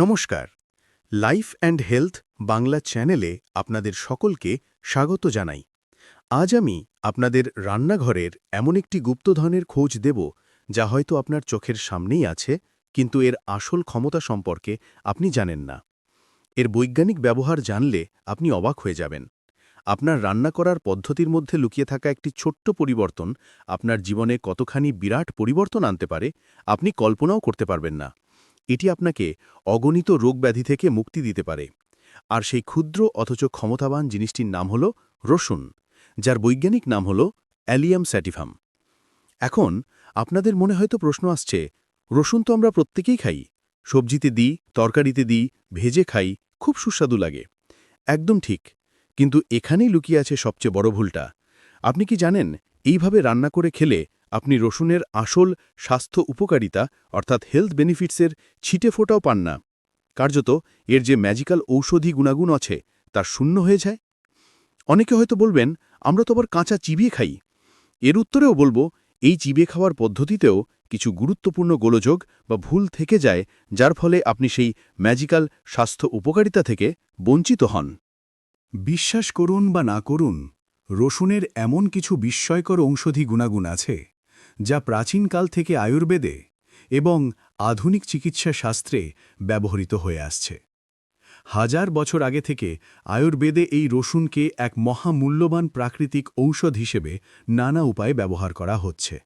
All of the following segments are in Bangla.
নমস্কার। লাইফ অ্যান্ড হেলথ বাংলা চ্যানেলে আপনাদের সকলকে স্বাগত জানাই। আজ আমি আপনাদের রান্নাঘরের এমন একটি গুপ্তধনের খোঁজ দেব, যা হয়তো আপনার চোখের সামনেই আছে, কিন্তু এর আসল ক্ষমতা সম্পর্কে আপনি জানেন না। এর বৈজ্ঞানিক ব্যবহার জানলে আপনি অবাক হয়ে যাবেন। আপনার রান্না করার পদ্ধতির মধ্যে লুকিয়ে থাকা একটি ছোট্ট পরিবর্তন আপনার জীবনে কতখানি বিরাট পরিবর্তন আনতে পারে, আপনি কল্পনাও করতে পারবেন না। এটি আপনাকে অগণিত রোগব্যাধি থেকে মুক্তি দিতে পারে। আর সেই ক্ষুদ্র অথচ ক্ষমতাবান জিনিসটির নাম হল রসুন, যার বৈজ্ঞানিক নাম হল অ্যালিয়াম স্যাটিফাম। এখন আপনাদের মনে হয়তো প্রশ্ন আসছে, রসুন তো আমরা প্রত্যেকেই খাই। সবজিতে দিই, তরকারিতে দিই, ভেজে খাই, খুব সুস্বাদু লাগে। একদম ঠিক, কিন্তু এখানেই লুকিয়ে আছে সবচেয়ে বড় ভুলটা। আপনি কি জানেন, এইভাবে রান্না করে খেলে আপনি রসুনের আসল স্বাস্থ্য উপকারিতা, অর্থাৎ হেলথ বেনিফিটসের ছিটে ফোটাও পান না। কার্যত, এর যে ম্যাজিক্যাল ঔষধি গুণাগুণ আছে তার শূন্য হয়ে যায়। অনেকে হয়তো বলবেন, আমরা তো আবার কাঁচা চিবিয়ে খাই। এর উত্তরেও বলব, এই চিবিয়ে খাওয়ার পদ্ধতিতেও কিছু গুরুত্বপূর্ণ গোলযোগ বা ভুল থেকে যায়, যার ফলে আপনি সেই ম্যাজিক্যাল স্বাস্থ্য উপকারিতা থেকে বঞ্চিত হন। বিশ্বাস করুন বা না করুন, রসুনের এমন কিছু বিস্ময়কর ঔষধি গুণাগুণ আছে যা প্রাচীনকাল থেকে আয়ুর্বেদে এবং আধুনিক চিকিৎসা শাস্ত্রে ব্যবহৃত হয়ে আসছে। হাজার বছর আগে থেকে আয়ুর্বেদে এই রসুনকে এক মহামূল্যবান প্রাকৃতিক ঔষধ হিসেবে নানা উপায়ে ব্যবহার করা হচ্ছে।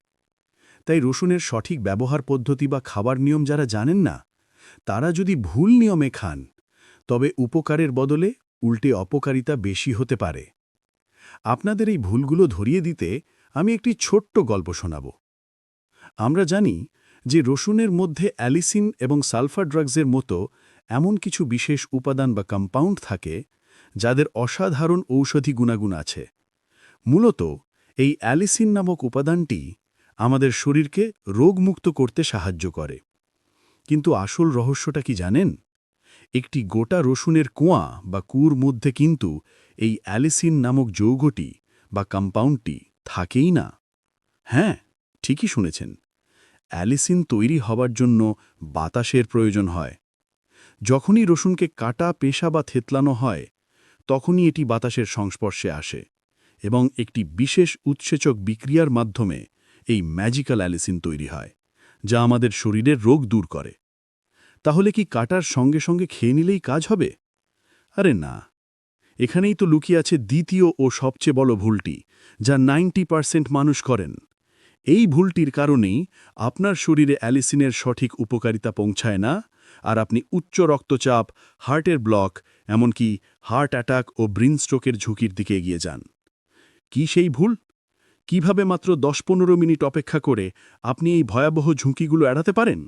তাই রসুনের সঠিক ব্যবহার পদ্ধতি বা খাবার নিয়ম যারা জানেন না, তারা যদি ভুল নিয়মে খান, তবে উপকারের বদলে উল্টে অপকারিতা বেশি হতে পারে। আপনাদের এই ভুলগুলো ধরিয়ে দিতে আমি একটি ছোট্ট গল্প শোনাব। আমরা জানি যে রসুনের মধ্যে অ্যালিসিন এবং সালফার ড্রাগসের মতো এমন কিছু বিশেষ উপাদান বা কম্পাউন্ড থাকে যাদের অসাধারণ ঔষধি গুণাগুণ আছে। মূলত এই অ্যালিসিন নামক উপাদানটি আমাদের শরীরকে রোগমুক্ত করতে সাহায্য করে। কিন্তু আসল রহস্যটা কি জানেন? একটি গোটা রসুনের কুয়া বা কুর মধ্যে কিন্তু এই অ্যালিসিন নামক যৌগটি বা কম্পাউন্ডটি থাকেই না। হ্যাঁ ঠিকই শুনেছেন। অ্যালিসিন তৈরি হবার জন্য বাতাসের প্রয়োজন হয়। যখনই রসুনকে কাটা, পেশা বা থেতলানো হয়, তখনই এটি বাতাসের সংস্পর্শে আসে এবং একটি বিশেষ উৎসেচক বিক্রিয়ার মাধ্যমে এই ম্যাজিক্যাল অ্যালিসিন তৈরি হয়, যা আমাদের শরীরের রোগ দূর করে। তাহলে কি কাটার সঙ্গে সঙ্গে খেয়ে নিলেই কাজ হবে? আরে না। এখানেই তো লুকিয়ে আছে দ্বিতীয় ও সবচেয়ে বড় ভুলটি, যা নাইনটি পার্সেন্ট মানুষ করেন। এই ভুলটির কারণেই আপনার শরীরে অ্যালিসিনের সঠিক উপকারিতা পৌঁছায় না, আর আপনি উচ্চ রক্তচাপ, হার্টের ব্লক, এমনকি হার্ট অ্যাটাক ও ব্রিন স্ট্রোকের ঝুঁকির দিকে এগিয়ে যান। কি সেই ভুল? কীভাবে মাত্র দশ পনেরো মিনিট অপেক্ষা করে আপনি এই ভয়াবহ ঝুঁকিগুলো এড়াতে পারেন?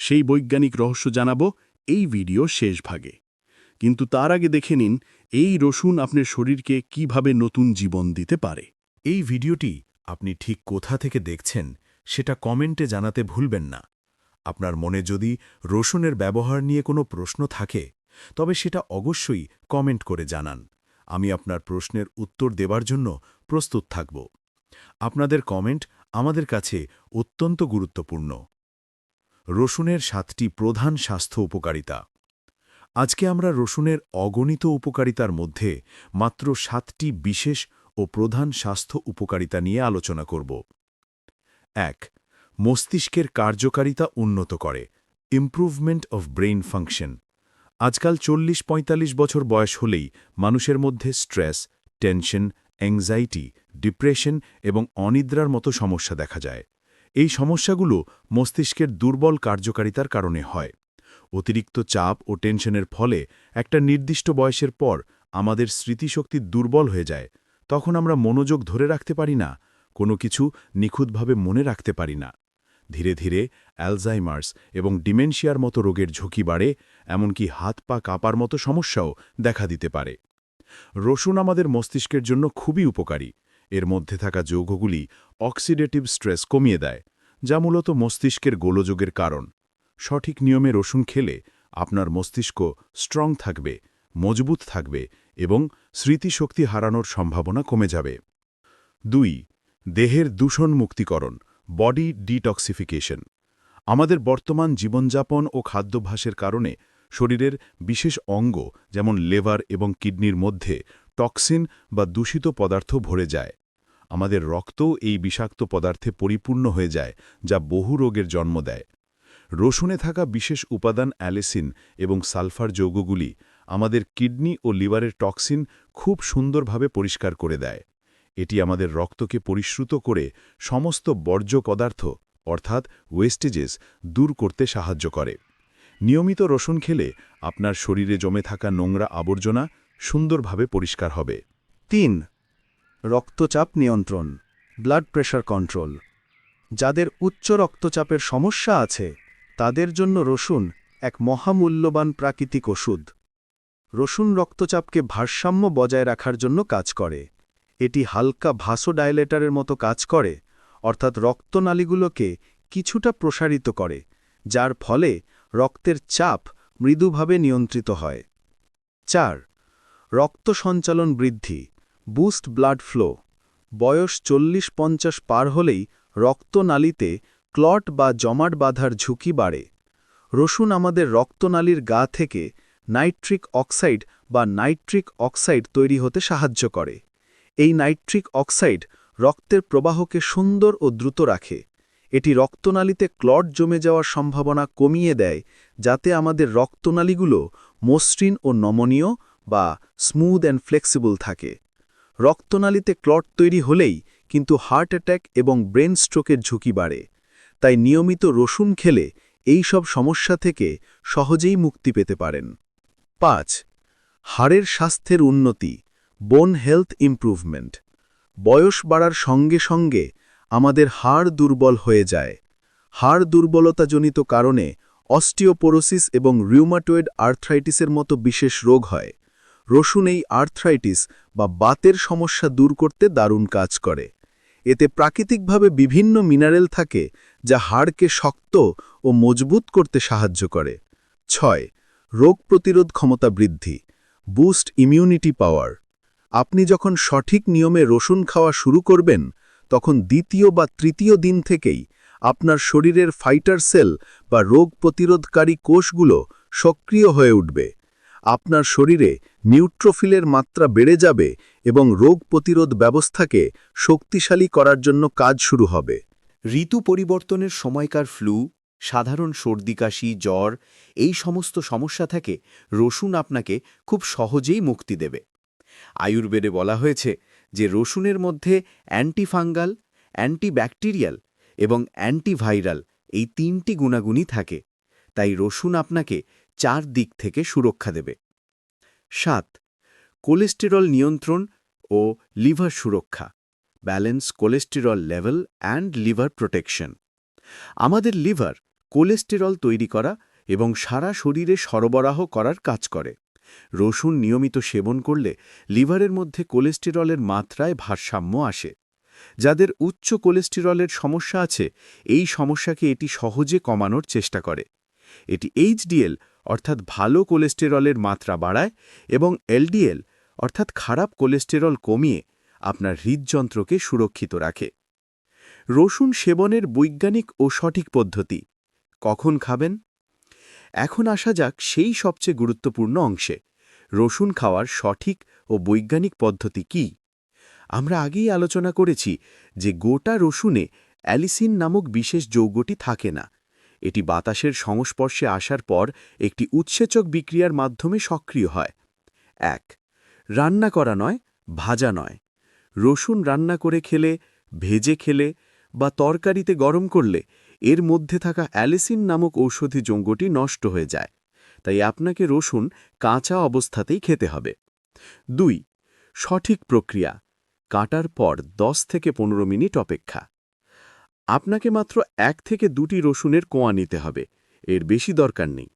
সেই বৈজ্ঞানিক রহস্য জানাব এই ভিডিও শেষ ভাগে। কিন্তু তার আগে দেখে নিন, এই রসুন আপনার শরীরকে কীভাবে নতুন জীবন দিতে পারে। এই ভিডিওটি আপনি ঠিক কোথা থেকে দেখছেন সেটা কমেন্টে জানাতে ভুলবেন না। আপনার মনে যদি রসুনের ব্যবহার নিয়ে কোনো প্রশ্ন থাকে, তবে সেটা অবশ্যই কমেন্ট করে জানান। আমি আপনার প্রশ্নের উত্তর দেবার জন্য প্রস্তুত থাকব। আপনাদের কমেন্ট আমাদের কাছে অত্যন্ত গুরুত্বপূর্ণ। রসুনের সাতটি প্রধান স্বাস্থ্য উপকারিতা। আজকে আমরা রসুনের অগণিত উপকারিতার মধ্যে মাত্র সাতটি বিশেষ ও প্রধান স্বাস্থ্য উপকারিতা নিয়ে আলোচনা করব। এক, মস্তিষ্কের কার্যকারিতা উন্নত করে। ইমপ্রুভমেন্ট অফ ব্রেইন ফাংশন আজকাল চল্লিশ ৪৫ বছর বয়স হলেই মানুষের মধ্যে স্ট্রেস টেনশন অ্যাংজাইটি ডিপ্রেশন এবং অনিদ্রার মতো সমস্যা দেখা যায়। এই সমস্যাগুলো মস্তিষ্কের দুর্বল কার্যকারিতার কারণে হয়। অতিরিক্ত চাপ ও টেনশনের ফলে একটা নির্দিষ্ট বয়সের পর আমাদের স্মৃতিশক্তি দুর্বল হয়ে যায়। তখন আমরা মনোযোগ ধরে রাখতে পারি না, কোনো কিছু নিখুঁতভাবে মনে রাখতে পারি না। ধীরে ধীরে অ্যালজাইমার্স এবং ডিমেনশিয়ার মতো রোগের ঝুঁকি বাড়ে, এমনকি হাত পা কাঁপার মতো সমস্যাও দেখা দিতে পারে। রসুন আমাদের মস্তিষ্কের জন্য খুবই উপকারী। এর মধ্যে থাকা যৌগগুলি অক্সিডেটিভ স্ট্রেস কমিয়ে দেয়, যা মূলত মস্তিষ্কের গোলযোগের কারণ। সঠিক নিয়মে রসুন খেলে আপনার মস্তিষ্ক স্ট্রং থাকবে। মজবুত থাকবে এবং স্মৃতিশক্তি হারানোর সম্ভাবনা কমে যাবে। দুই, দেহের দূষণ মুক্তিকরণ বডি ডিটক্সিফিকেশন। আমাদের বর্তমান জীবনযাপন ও খাদ্যাভ্যাসের কারণে শরীরের বিশেষ অঙ্গ, যেমন লেভার এবং কিডনির মধ্যে টক্সিন বা দূষিত পদার্থ ভরে যায়। আমাদের রক্তও এই বিষাক্ত পদার্থে পরিপূর্ণ হয়ে যায়, যা বহু রোগের জন্ম দেয়। রসুনে থাকা বিশেষ উপাদান অ্যালেসিন এবং সালফার যৌগগুলি আমাদের কিডনি ও লিভারের টক্সিন খুব সুন্দরভাবে পরিষ্কার করে দেয়। এটি আমাদের রক্তকে পরিশ্রুত করে সমস্ত বর্জ্য পদার্থ, অর্থাৎ ওয়েস্টেজেস দূর করতে সাহায্য করে। নিয়মিত রসুন খেলে আপনার শরীরে জমে থাকা নোংরা আবর্জনা সুন্দরভাবে পরিষ্কার হবে। তিন, রক্তচাপ নিয়ন্ত্রণ ব্লাড প্রেশার কন্ট্রোল যাদের উচ্চ রক্তচাপের সমস্যা আছে, তাদের জন্য রসুন এক মহামূল্যবান প্রাকৃতিক ওষুধ। রসুন রক্তচাপকে ভারসাম্য বজায় রাখার জন্য কাজ করে। এটি হালকা ভাসোডাইলেটারের মতো কাজ করে, অর্থাৎ রক্তনালীগুলোকে কিছুটা প্রসারিত করে, যার ফলে রক্তের চাপ মৃদুভাবে নিয়ন্ত্রিত হয়। চার, রক্ত সঞ্চালন বৃদ্ধি, বুস্ট ব্লাড ফ্লো। বয়স চল্লিশ পঞ্চাশ পার হলেই রক্তনালীতে ক্লট বা জমাট বাঁধার ঝুঁকি বাড়ে। রসুন আমাদের রক্তনালীর গা থেকে নাইট্রিক অক্সাইড বা নাইট্রিক অক্সাইড তৈরি হতে সাহায্য করে। এই নাইট্রিক অক্সাইড রক্তের প্রবাহকে সুন্দর ও দ্রুত রাখে। এটি রক্তনালীতে ক্লট জমে যাওয়ার সম্ভাবনা কমিয়ে দেয়, যাতে আমাদের রক্তনালীগুলো মসৃণ ও নমনীয় বা স্মুথ অ্যান্ড ফ্লেক্সিবল থাকে। রক্তনালীতে ক্লট তৈরি হলেই কিন্তু হার্ট অ্যাট্যাক এবং ব্রেন স্ট্রোকের ঝুঁকি বাড়ে। তাই নিয়মিত রসুন খেলে এই সব সমস্যা থেকে সহজেই মুক্তি পেতে পারেন। পাঁচ, হাড়ের স্বাস্থ্যের উন্নতি, বোন হেলথ ইমপ্রুভমেন্ট। বয়স বাড়ার সঙ্গে সঙ্গে আমাদের হাড় দুর্বল হয়ে যায়। হাড় দুর্বলতাজনিত কারণে অস্টিওপোরোসিস এবং রিউমাটয়েড আর্থ্রাইটিসের মতো বিশেষ রোগ হয়। রসুন এই আর্থ্রাইটিস বা বাতের সমস্যা দূর করতে দারুণ কাজ করে। এতে প্রাকৃতিকভাবে বিভিন্ন মিনারেল থাকে যা হাড়কে শক্ত ও মজবুত করতে সাহায্য করে। ছয় রোগ প্রতিরোধ ক্ষমতা বৃদ্ধি বুস্ট ইমিউনিটি পাওয়ার আপনি যখন সঠিক নিয়মে রসুন খাওয়া শুরু করবেন, তখন দ্বিতীয় বা তৃতীয় দিন থেকেই আপনার শরীরের ফাইটার সেল বা রোগ প্রতিরোধকারী কোষগুলো সক্রিয় হয়ে উঠবে। আপনার শরীরে নিউট্রোফিলের মাত্রা বেড়ে যাবে এবং রোগ প্রতিরোধ ব্যবস্থাকে শক্তিশালী করার জন্য কাজ শুরু হবে। ঋতু পরিবর্তনের সময়কার ফ্লু সাধারণ সর্দি, কাশি, জ্বর, এই সমস্ত সমস্যা থেকে রসুন আপনাকে খুব সহজেই মুক্তি দেবে। আয়ুর্বেদে বলা হয়েছে যে রসুনের মধ্যে অ্যান্টিফাঙ্গাল, অ্যান্টিব্যাকটেরিয়াল এবং অ্যান্টিভাইরাল এই তিনটি গুণাগুণই থাকে। তাই রসুন আপনাকে চার দিক থেকে সুরক্ষা দেবে। সাত, কোলেস্টেরল নিয়ন্ত্রণ ও লিভার সুরক্ষা, balance cholesterol level and liver protection. আমাদের লিভার কোলেস্টেরল তৈরি করা এবং সারা শরীরে সরবরাহ করার কাজ করে। রসুন নিয়মিত সেবন করলে লিভারের মধ্যে কোলেস্টেরলের মাত্রায় ভারসাম্য আসে। যাদের উচ্চ কোলেস্টেরলের সমস্যা আছে, এই সমস্যাকে এটি সহজে কমানোর চেষ্টা করে। এটি এইচডিএল, অর্থাৎ ভালো কোলেস্টেরলের মাত্রা বাড়ায় এবং এলডিএল, অর্থাৎ খারাপ কোলেস্টেরল কমিয়ে আপনার হৃদযন্ত্রকে সুরক্ষিত রাখে। রসুন সেবনের বৈজ্ঞানিক ও সঠিক পদ্ধতি। কখন খাবেন? এখন আসা যাক সেই সবচেয়ে গুরুত্বপূর্ণ অংশে, রসুন খাওয়ার সঠিক ও বৈজ্ঞানিক পদ্ধতি কি? আমরা আগেই আলোচনা করেছি যে গোটা রসুনে অ্যালিসিন নামক বিশেষ যৌগটি থাকে না। এটি বাতাসের সংস্পর্শে আসার পর একটি উৎসেচক বিক্রিয়ার মাধ্যমে সক্রিয় হয়। এক, রান্না করা নয়, ভাজা নয়। রসুন রান্না করে খেলে, ভেজে খেলে বা তরকারিতে গরম করলে এর মধ্যে থাকা অ্যালিসিন নামক ঔষধি জঙ্গটি নষ্ট হয়ে যায়। তাই আপনাকে রসুন কাঁচা অবস্থাতেই খেতে হবে। দুই, সঠিক প্রক্রিয়া, কাটার পর 10 থেকে পনেরো মিনিট অপেক্ষা। আপনাকে মাত্র এক থেকে দুটি রসুনের কোয়া নিতে হবে, এর বেশি দরকার নেই।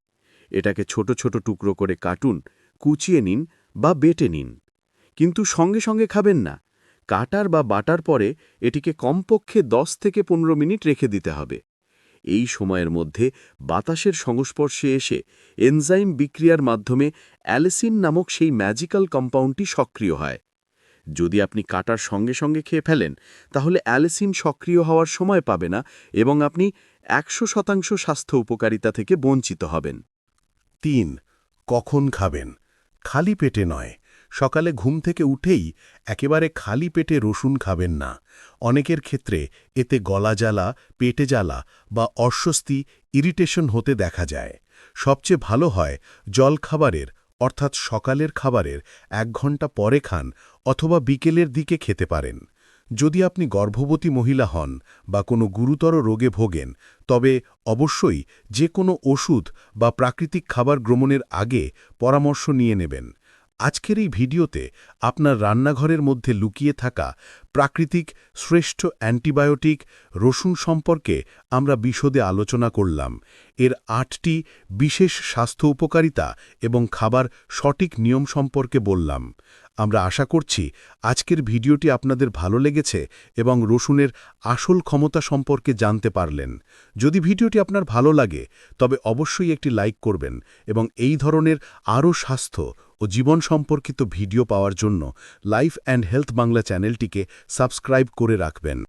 এটাকে ছোট ছোট টুকরো করে কাটুন, কুচিয়ে নিন বা বেটে নিন। কিন্তু সঙ্গে সঙ্গে খাবেন না। কাটার বা বাটার পরে এটিকে কমপক্ষে 10 থেকে পনেরো মিনিট রেখে দিতে হবে। এই সময়ের মধ্যে বাতাসের সংস্পর্শে এসে এনজাইম বিক্রিয়ার মাধ্যমে অ্যালিসিন নামক সেই ম্যাজিক্যাল কম্পাউন্ডটি সক্রিয় হয়। যদি আপনি কাটার সঙ্গে সঙ্গে খেয়ে ফেলেন, তাহলে অ্যালিসিন সক্রিয় হওয়ার সময় পাবে না এবং আপনি একশো শতাংশ স্বাস্থ্য উপকারিতা থেকে বঞ্চিত হবেন। তিন, কখন খাবেন? খালি পেটে নয়। সকালে ঘুম থেকে উঠেই একেবারে খালি পেটে রসুন খাবেন না। অনেকের ক্ষেত্রে এতে গলা জ্বালা, পেটে জ্বালা বা অস্বস্তি, ইরিটেশন হতে দেখা যায়। সবচেয়ে ভালো হয় জলখাবারের, অর্থাৎ সকালের খাবারের এক ঘণ্টা পরে খান অথবা বিকেলের দিকে খেতে পারেন। যদি আপনি গর্ভবতী মহিলা হন বা কোনো গুরুতর রোগে ভোগেন, তবে অবশ্যই যে কোনো ওষুধ বা প্রাকৃতিক খাবার গ্রহণের আগে পরামর্শ নিয়ে নেবেন। আজকের এই ভিডিওতে আপনার রান্নাঘরের মধ্যে লুকিয়ে থাকা প্রাকৃতিক শ্রেষ্ঠ অ্যান্টিবায়োটিক রসুন সম্পর্কে আমরা বিশদে আলোচনা করলাম। এর আটটি বিশেষ স্বাস্থ্য উপকারিতা এবং খাবার সঠিক নিয়ম সম্পর্কে বললাম। আমরা আশা করছি আজকের ভিডিওটি আপনাদের ভালো লেগেছে এবং রসুনের আসল ক্ষমতা সম্পর্কে জানতে পারলেন। যদি ভিডিওটি আপনার ভালো লাগে, তবে অবশ্যই একটি লাইক করবেন এবং এই ধরনের আরও স্বাস্থ্য ও জীবন সম্পর্কিত ভিডিও পাওয়ার জন্য লাইফ অ্যান্ড হেলথ বাংলা চ্যানেলটিকে সাবস্ক্রাইব করে রাখবেন।